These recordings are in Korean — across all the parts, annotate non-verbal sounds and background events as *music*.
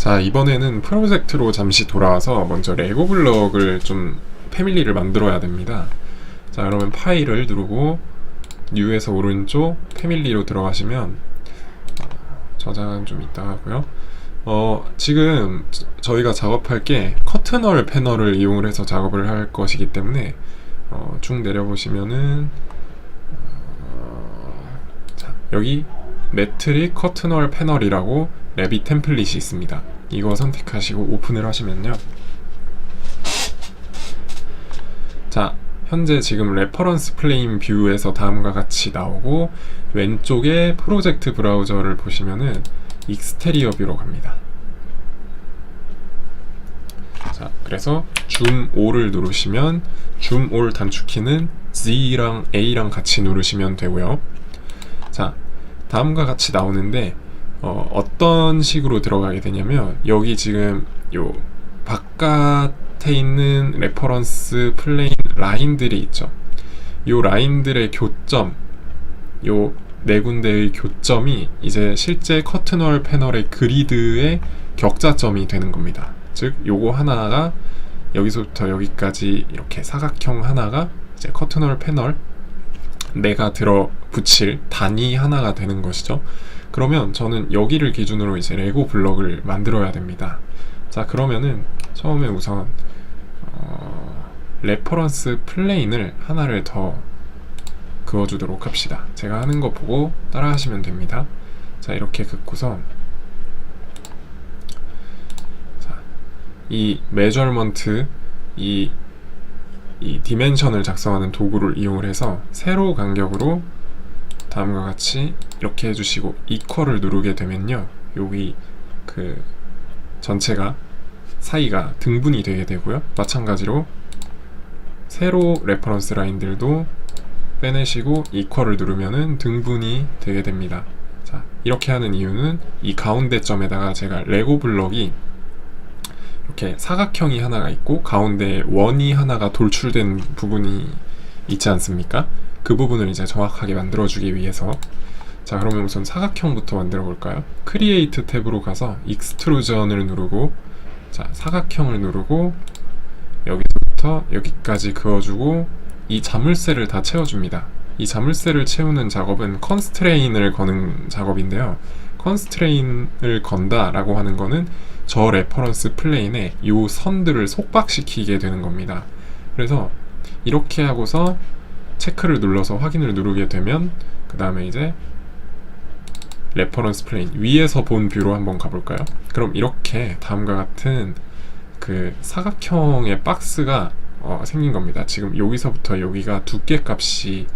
자, 이번에는 프로젝트로 잠시 돌아와서 먼저 레고 블럭을 좀 패밀리를 만들어야 됩니다. 자, 그러면 파일을 누르고 뉴에서 오른쪽 패밀리로 들어가시면 어, 저장은 좀 이따 하고요. 어, 지금 저- 저희가 작업할 게 커튼월 패널을 이용을 해서 작업을 할 것이기 때문에 어, 쭉 내려보시면은 어, 자, 여기 매트릭 커튼월 패널이라고 랩이 템플릿이 있습니다. 이거 선택하시고 오픈을 하시면요. 자, 현재 지금 레퍼런스 플레임 뷰에서 다음과 같이 나오고 왼쪽에 프로젝트 브라우저를 보시면은 익스테리어 뷰로 갑니다. 자, 그래서 줌 5를 누르시면 줌5 단축키는 Z랑 A랑 같이 누르시면 되고요. 자, 다음과 같이 나오는데 어, 어떤 식으로 들어가게 되냐면 여기 지금 요 바깥에 있는 레퍼런스 플레인 라인들이 있죠. 요 라인들의 교점, 요 네 군데의 교점이 이제 실제 커튼월 패널의 그리드의 격자점이 되는 겁니다. 즉, 요거 하나가 여기서부터 여기까지 이렇게 사각형 하나가 이제 커튼월 패널 내가 들어 붙일 단위 하나가 되는 것이죠. 그러면 저는 여기를 기준으로 이제 레고 블럭을 만들어야 됩니다. 자, 그러면은 처음에 우선 어, 레퍼런스 플레인을 하나를 더 그어주도록 합시다. 제가 하는 거 보고 따라하시면 됩니다. 자, 이렇게 긋고서 자, 이 메저먼트 이, 이 디멘션을 작성하는 도구를 이용을 해서 세로 간격으로 다음과 같이 이렇게 해주시고 이퀄을 누르게 되면요 여기 그 전체가 사이가 등분이 되게 되고요 마찬가지로 세로 레퍼런스 라인들도 빼내시고 이퀄을 누르면은 등분이 되게 됩니다 자 이렇게 하는 이유는 이 가운데 점에다가 제가 레고 블럭이 이렇게 사각형이 하나가 있고 가운데 원이 하나가 돌출된 부분이 있지 않습니까? 그 부분을 이제 정확하게 만들어주기 위해서 자 그러면 우선 사각형부터 만들어 볼까요? 크리에이트 탭으로 가서 익스트루전을 누르고 자 사각형을 누르고 여기서부터 여기까지 그어주고 이 자물쇠를 다 채워줍니다. 이 자물쇠를 채우는 작업은 컨스트레인을 거는 작업인데요. 컨스트레인을 건다라고 하는 거는 저 레퍼런스 플레인에 요 선들을 속박시키게 되는 겁니다. 그래서 이렇게 하고서 체크를 눌러서 확인을 누르게 되면 그 다음에 이제 레퍼런스 플레인 위에서 본 뷰로 한번 가볼까요? 그럼 이렇게 다음과 같은 그 사각형의 박스가 어, 생긴 겁니다. 지금 여기서부터 여기가 두께 값이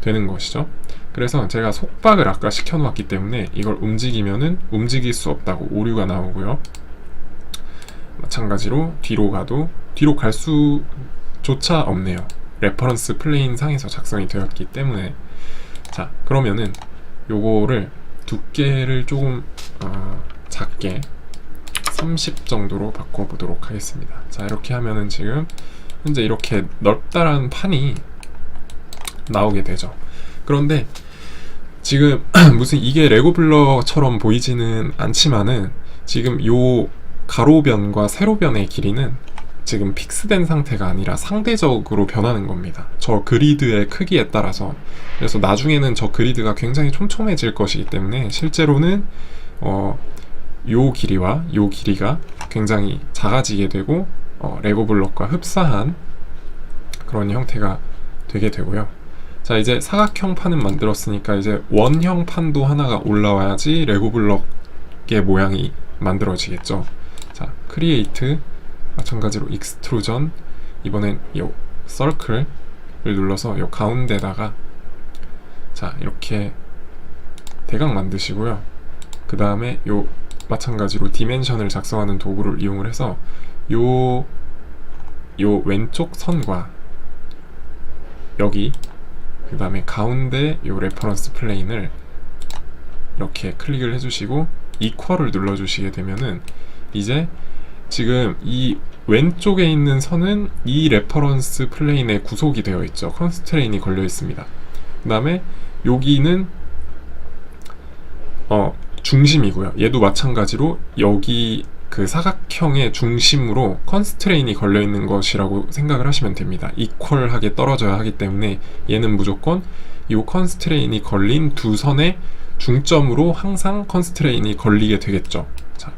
되는 것이죠. 그래서 제가 속박을 아까 시켜놓았기 때문에 이걸 움직이면은 움직일 수 없다고 오류가 나오고요. 마찬가지로 뒤로 가도 뒤로 갈 수조차 없네요. 레퍼런스 플레인 상에서 작성이 되었기 때문에 자 그러면은 요거를 두께를 조금 어, 작게 30 정도로 바꿔보도록 하겠습니다. 자 이렇게 하면은 지금 현재 이렇게 넓다란 판이 나오게 되죠. 그런데 지금 *clears throat* 무슨 이게 레고 블럭처럼 보이지는 않지만은 지금 요 가로변과 세로변의 길이는 지금 픽스된 상태가 아니라 상대적으로 변하는 겁니다. 저 그리드의 크기에 따라서. 그래서 나중에는 저 그리드가 굉장히 촘촘해질 것이기 때문에 실제로는 어, 요 길이와 요 길이가 굉장히 작아지게 되고 어, 레고 블럭과 흡사한 그런 형태가 되게 되고요. 자 이제 사각형 판은 만들었으니까 이제 원형 판도 하나가 올라와야지 레고 블럭의 모양이 만들어지겠죠. 자 크리에이트 마찬가지로 익스트루전 이번엔 요 서클을 눌러서 요 가운데다가 자 이렇게 대각 만드시고요. 그 다음에 요 마찬가지로 디멘션을 작성하는 도구를 이용을 해서 요, 요 왼쪽 선과 여기 그 다음에 가운데 요 레퍼런스 플레인을 이렇게 클릭을 해주시고 이퀄을 눌러주시게 되면은 이제 지금 이 왼쪽에 있는 선은 이 레퍼런스 플레인에 구속이 되어 있죠. 컨스트레인이 걸려 있습니다. 그 다음에 여기는 어, 중심이고요. 얘도 마찬가지로 여기 그 사각형의 중심으로 컨스트레인이 걸려 있는 것이라고 생각을 하시면 됩니다. 이퀄하게 떨어져야 하기 때문에 얘는 무조건 이 컨스트레인이 걸린 두 선의 중점으로 항상 컨스트레인이 걸리게 되겠죠. 자,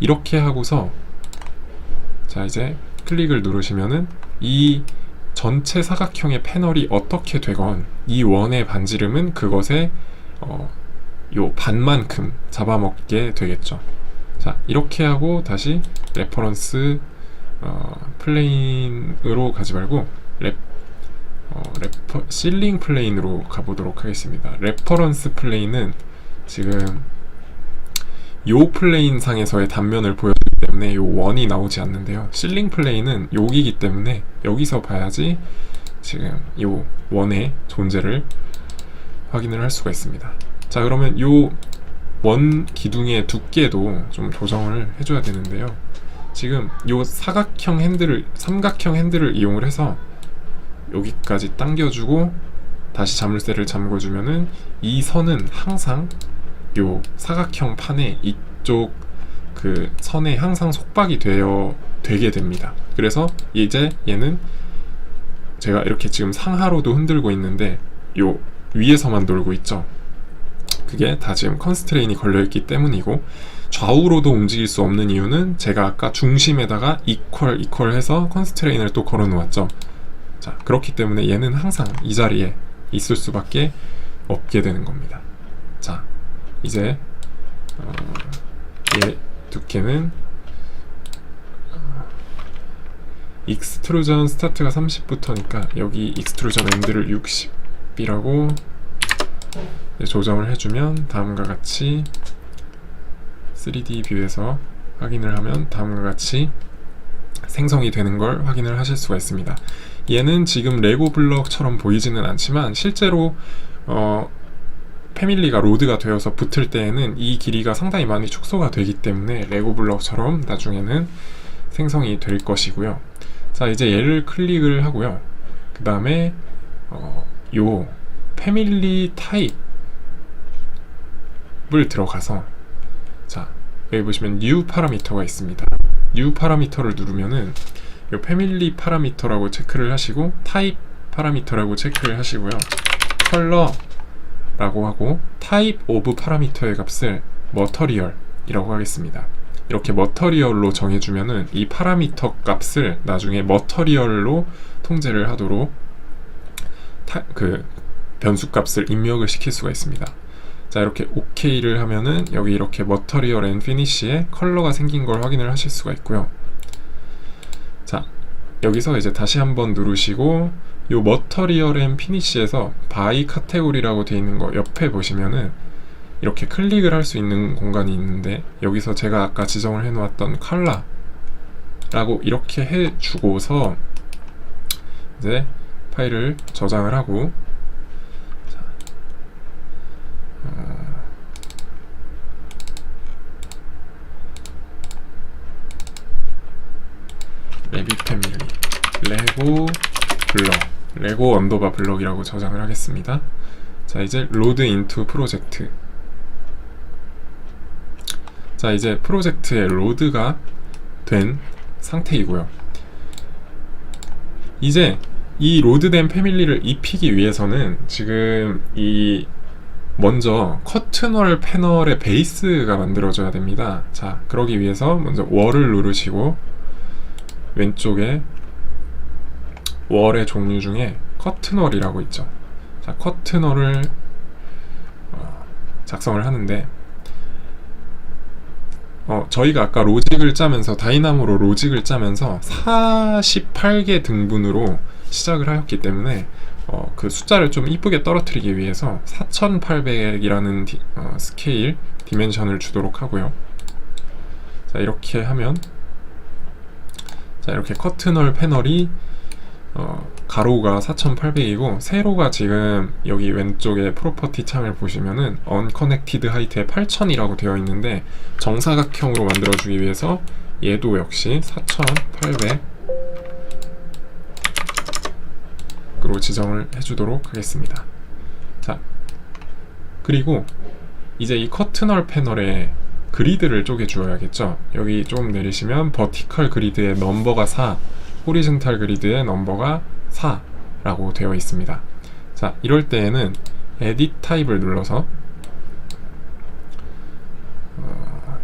이렇게 하고서 자, 이제 클릭을 누르시면은 이 전체 사각형의 패널이 어떻게 되건 이 원의 반지름은 그것의 어, 요 반만큼 잡아먹게 되겠죠. 자, 이렇게 하고 다시 레퍼런스 어, 플레인으로 가지 말고 랩 어, 레퍼 실링 플레인으로 가보도록 하겠습니다. 레퍼런스 플레인은 지금 요 플레인 상에서의 단면을 보여주기 때문에 요 원이 나오지 않는데요. 실링 플레인은 여기기 때문에 여기서 봐야지 지금 요 원의 존재를 확인을 할 수가 있습니다. 자 그러면 요 원 기둥의 두께도 좀 조정을 해줘야 되는데요. 지금 요 사각형 핸들을 삼각형 핸들을 이용을 해서 여기까지 당겨주고 다시 자물쇠를 잠궈주면은 이 선은 항상 요 사각형 판에 이쪽 그 선에 항상 속박이 되어 되게 됩니다. 그래서 이제 얘는 제가 이렇게 지금 상하로도 흔들고 있는데 요 위에서만 돌고 있죠. 그게 다 지금 컨스트레인이 걸려 있기 때문이고 좌우로도 움직일 수 없는 이유는 제가 아까 중심에다가 이퀄 이퀄 해서 컨스트레인을 또 걸어 놓았죠. 자, 그렇기 때문에 얘는 항상 이 자리에 있을 수밖에 없게 되는 겁니다. 자, 이제 어, 얘 두께는 어, 익스트루전 스타트가 30부터니까 여기 익스트루전 엔드를 60이라고 조정을 해주면 다음과 같이 3D 뷰에서 확인을 하면 다음과 같이 생성이 되는 걸 확인을 하실 수가 있습니다. 얘는 지금 레고 블럭처럼 보이지는 않지만 실제로 어, 패밀리가 로드가 되어서 붙을 때에는 이 길이가 상당히 많이 축소가 되기 때문에 레고 블럭처럼 나중에는 생성이 될 것이고요. 자 이제 얘를 클릭을 하고요. 그 다음에 어, 요 패밀리 타입을 들어가서 자 여기 보시면 new 파라미터가 있습니다. new 파라미터를 누르면은 요 패밀리 파라미터라고 체크를 하시고 타입 파라미터라고 체크를 하시고요. 컬러 라고 하고 타입 오브 파라미터의 값을 머터리얼이라고 하겠습니다. 이렇게 머터리얼로 정해주면은 이 파라미터 값을 나중에 머터리얼로 통제를 하도록 타, 그 변수 값을 입력을 시킬 수가 있습니다. 자 이렇게 OK를 하면은 여기 이렇게 앤 피니쉬에 컬러가 생긴 걸 확인을 하실 수가 있고요. 자 여기서 이제 다시 한번 누르시고 요 머터리얼 앤 피니쉬에서 바이 카테고리라고 되어 있는 거 옆에 보시면은 이렇게 클릭을 할 수 있는 공간이 있는데 여기서 제가 아까 지정을 해 놓았던 컬러라고 이렇게 해 주고서 이제 파일을 저장을 하고 자, 어, 레비 패밀리 레고 블럭 레고 언더바 블럭이라고 저장을 하겠습니다. 자 이제 로드 인투 프로젝트 자 이제 프로젝트에 로드가 된 상태이고요. 이제 이 로드된 패밀리를 입히기 위해서는 지금 이 먼저 커튼월 패널의 베이스가 만들어져야 됩니다. 자, 그러기 위해서 먼저 월을 누르시고 왼쪽에 월의 종류 중에 커튼월이라고 있죠. 자, 커튼월을 어, 작성을 하는데 어, 저희가 아까 로직을 짜면서 다이나모로 로직을 짜면서 48개 등분으로 시작을 하였기 때문에 어, 그 숫자를 좀 이쁘게 떨어뜨리기 위해서 4800이라는 디, 어, 스케일 디멘션을 주도록 하고요. 자 이렇게 하면 자 이렇게 커튼월 패널이 어, 가로가 4800이고 세로가 지금 여기 왼쪽에 프로퍼티 창을 보시면은 unconnected height에 8000이라고 되어 있는데 정사각형으로 만들어 주기 위해서 얘도 역시 4800 으로 지정을 해주도록 하겠습니다. 자, 그리고 이제 이 커튼월 패널에 그리드를 쪼개 주어야겠죠. 여기 좀 내리시면 버티컬 그리드의 넘버가 4, 호리즌탈 그리드의 넘버가 4라고 되어 있습니다. 자, 이럴 때에는 에딧 타입을 눌러서 어,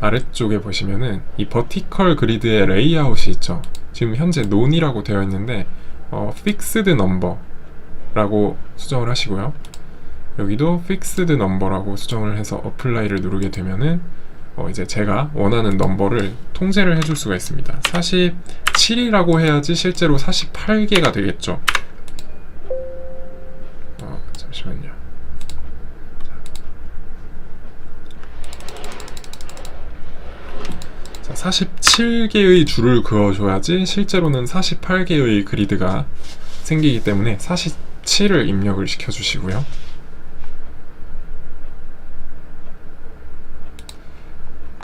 아래쪽에 보시면은 이 버티컬 그리드의 레이아웃이 있죠. 지금 현재 논이라고 되어 있는데 어, fixed number라고 수정을 하시고요. 여기도 fixed number라고 수정을 해서 apply를 누르게 되면은 어, 이제 제가 원하는 넘버를 통제를 해줄 수가 있습니다. 47이라고 해야지 실제로 48개가 되겠죠. 어, 잠시만요. 자, 47개의 줄을 그어줘야지 실제로는 48개의 그리드가 생기기 때문에 47을 입력을 시켜주시고요.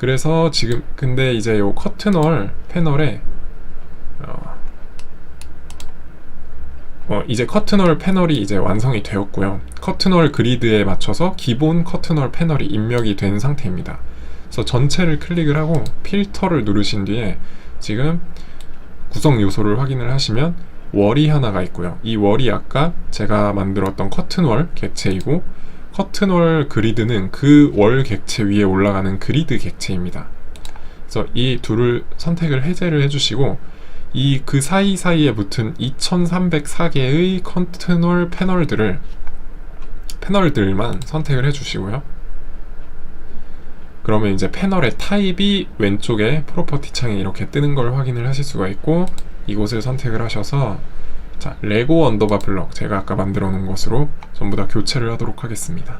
그래서 지금 근데 이제 요 커튼월 패널에 어, 어, 이제 커튼월 패널이 이제 완성이 되었고요. 커튼월 그리드에 맞춰서 기본 커튼월 패널이 입력이 된 상태입니다. 그래서 전체를 클릭을 하고 필터를 누르신 뒤에 지금 구성 요소를 확인을 하시면 월이 하나가 있고요. 이 월이 아까 제가 만들었던 커튼월 객체이고 커튼월 그리드는 그 월 객체 위에 올라가는 그리드 객체입니다. 그래서 이 둘을 선택을 해제를 해주시고 이 그 사이사이에 붙은 2304개의 커튼월 패널들을 패널들만 선택을 해주시고요. 그러면 이제 패널의 타입이 왼쪽에 프로퍼티 창에 이렇게 뜨는 걸 확인을 하실 수가 있고 이곳을 선택을 하셔서 자 레고 언더바 블럭 제가 아까 만들어 놓은 것으로 전부 다 교체를 하도록 하겠습니다.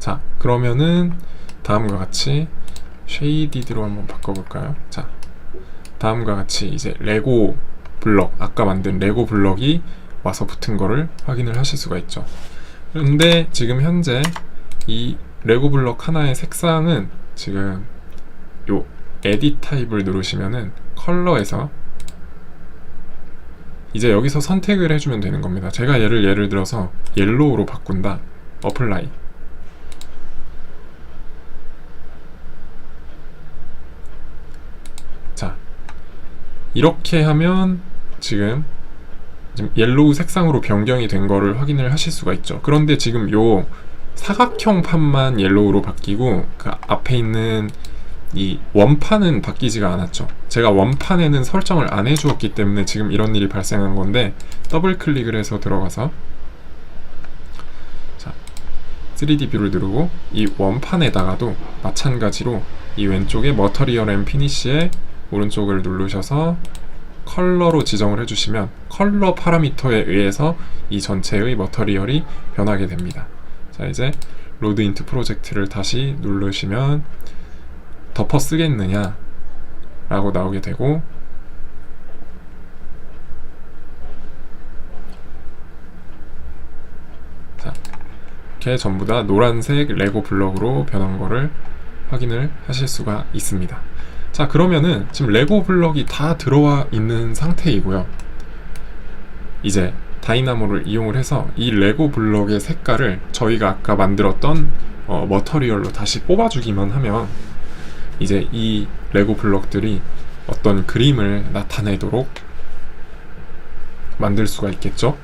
자 그러면은 다음과 같이 쉐이디드로 한번 바꿔볼까요? 자 다음과 같이 이제 레고 블럭 아까 만든 레고 블럭이 와서 붙은 거를 확인을 하실 수가 있죠. 그런데 지금 현재 이 레고 블럭 하나의 색상은 지금 요 에딧 타입을 누르시면은 컬러에서 이제 여기서 선택을 해주면 되는 겁니다. 제가 얘를 예를 들어서 옐로우로 바꾼다. 어플라이. 자, 이렇게 하면 지금 옐로우 색상으로 변경이 된 거를 확인을 하실 수가 있죠. 그런데 지금 요 사각형 판만 옐로우로 바뀌고 그 앞에 있는 이 원판은 바뀌지가 않았죠. 제가 원판에는 설정을 안 해주었기 때문에 지금 이런 일이 발생한 건데 더블 클릭을 해서 들어가서 자 3D 뷰를 누르고 이 원판에다가도 마찬가지로 이 왼쪽에 머터리얼 앤 피니시에 오른쪽을 누르셔서 컬러로 지정을 해주시면 컬러 파라미터에 의해서 이 전체의 머터리얼이 변하게 됩니다. 자 이제 로드 인트 프로젝트를 다시 누르시면 덮어 쓰겠느냐? 라고 나오게 되고 자 이렇게 전부 다 노란색 레고 블럭으로 변한 거를 확인을 하실 수가 있습니다. 자 그러면은 지금 레고 블럭이 다 들어와 있는 상태이고요. 이제 다이나모를 이용을 해서 이 레고 블럭의 색깔을 저희가 아까 만들었던 어, 머터리얼로 다시 뽑아주기만 하면 이제 이 레고 블럭들이 어떤 그림을 나타내도록 만들 수가 있겠죠.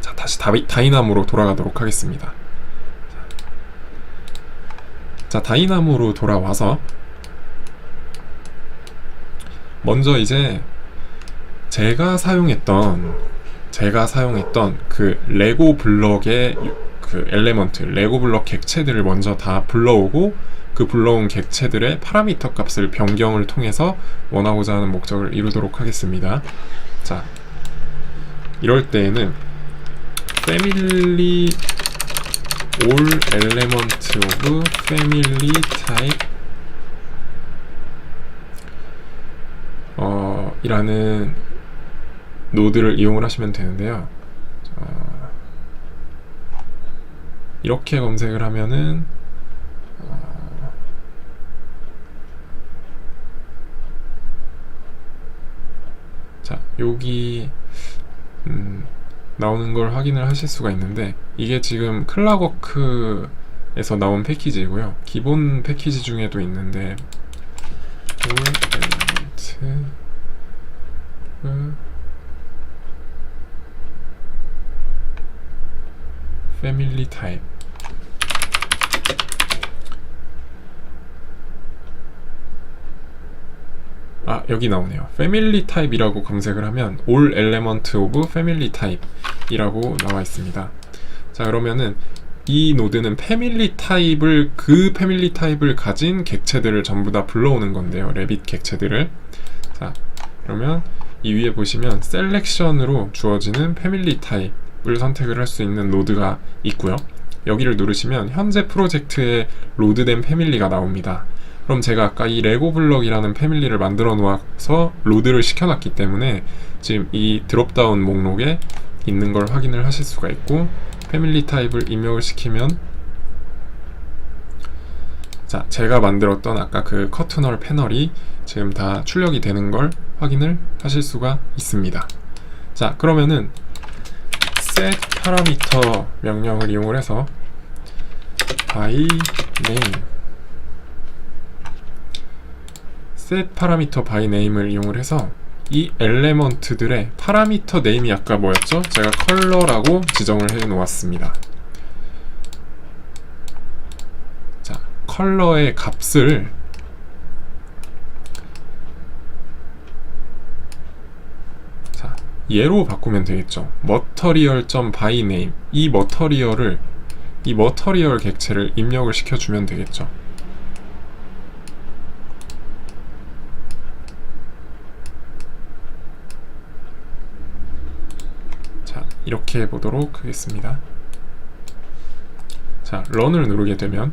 자, 다시 다이, 다이나모로 돌아가도록 하겠습니다. 자, 다이나모로 돌아와서 먼저 이제 제가 사용했던 제가 사용했던 그 레고 블럭의 그 엘레먼트, 레고 블럭 객체들을 먼저 다 불러오고 그 불러온 객체들의 파라미터 값을 변경을 통해서 원하고자 하는 목적을 이루도록 하겠습니다. 자, 이럴 때에는 family all element 어, 이라는 노드를 이용을 하시면 되는데요. 어, 이렇게 검색을 하면은 어, 자 여기 음, 나오는 걸 확인을 하실 수가 있는데 이게 지금 클락워크에서 나온 패키지고요 기본 패키지 중에도 있는데 올 엘리트 패밀리 타입 아 여기 나오네요. 패밀리 타입이라고 검색을 하면 all element of family type이라고 나와 있습니다. 자 그러면은 이 노드는 패밀리 타입을 그 패밀리 타입을 가진 객체들을 전부 다 불러오는 건데요. 레빗 객체들을. 자 그러면 이 위에 보시면 셀렉션으로 주어지는 패밀리 타입 을 선택을 할 수 있는 노드가 있고요. 여기를 누르시면 현재 프로젝트에 로드된 패밀리가 나옵니다. 그럼 제가 아까 이 레고 블럭이라는 패밀리를 만들어 놓아서 로드를 시켜놨기 때문에 지금 이 드롭다운 목록에 있는 걸 확인을 하실 수가 있고 패밀리 타입을 입력을 시키면 자 제가 만들었던 아까 그 커트널 패널이 지금 다 출력이 되는 걸 확인을 하실 수가 있습니다. 자 그러면은 set parameter 명령을 이용을 해서 by name set parameter by name을 이용을 해서 이 엘레먼트들의 파라미터 네임이 아까 뭐였죠? 제가 컬러라고 지정을 해 놓았습니다. 자, 컬러의 값을 자, 얘로 바꾸면 되겠죠. material.by name 이 머터리얼을 이 머터리얼 객체를 입력을 시켜주면 되겠죠. 자, 이렇게 해보도록 하겠습니다. 자, 런을 누르게 되면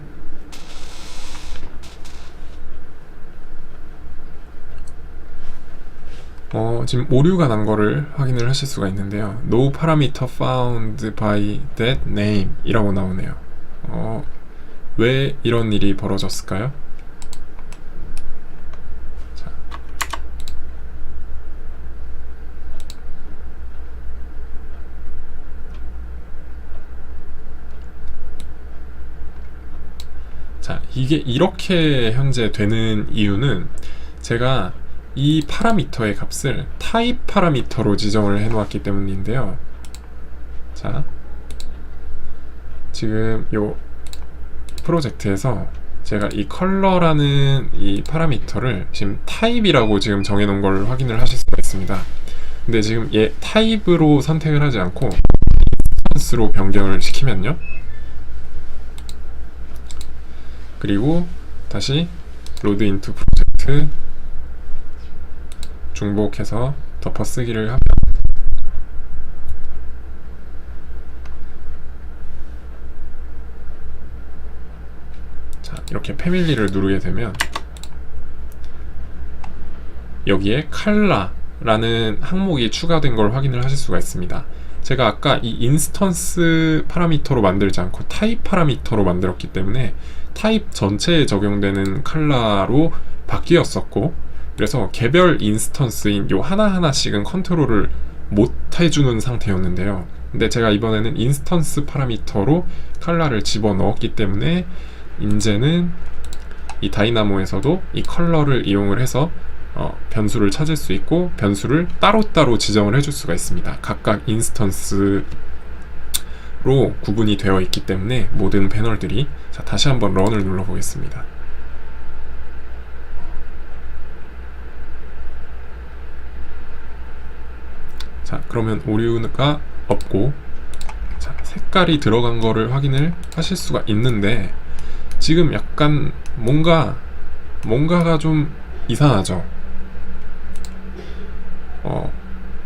어, 지금 오류가 난 거를 확인을 하실 수가 있는데요. No parameter found by that name 이라고 나오네요. 어, 왜 이런 일이 벌어졌을까요? 자, 자, 이게 이렇게 현재 되는 이유는 제가 이 파라미터의 값을 타입 파라미터로 지정을 해 놓았기 때문인데요. 자, 지금 요 프로젝트에서 제가 이 컬러라는 이 파라미터를 지금 타입이라고 지금 정해 놓은 걸 확인을 하실 수가 있습니다. 근데 지금 얘 타입으로 선택을 하지 않고 인스턴스로 변경을 시키면요. 그리고 다시 로드 인투 프로젝트 중복해서 덮어쓰기를 하면 자 이렇게 패밀리를 누르게 되면 여기에 칼라라는 항목이 추가된 걸 확인을 하실 수가 있습니다. 제가 아까 이 인스턴스 파라미터로 만들지 않고 타입 파라미터로 만들었기 때문에 타입 전체에 적용되는 칼라로 바뀌었었고 그래서 개별 인스턴스인 요 하나하나씩은 컨트롤을 못 해주는 상태였는데요. 근데 제가 이번에는 인스턴스 파라미터로 컬러를 집어 넣었기 때문에 이제는 이 다이나모에서도 이 컬러를 이용을 해서 어, 변수를 찾을 수 있고 변수를 따로따로 지정을 해줄 수가 있습니다. 각각 인스턴스로 구분이 되어 있기 때문에 모든 패널들이 자 다시 한번 런을 눌러 보겠습니다. 자 그러면 오류가 없고 자 색깔이 들어간 거를 확인을 하실 수가 있는데 지금 약간 뭔가 뭔가가 좀 이상하죠? 어,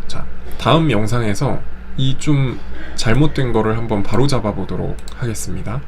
자 다음 영상에서 이 좀 잘못된 거를 한번 바로 잡아 보도록 하겠습니다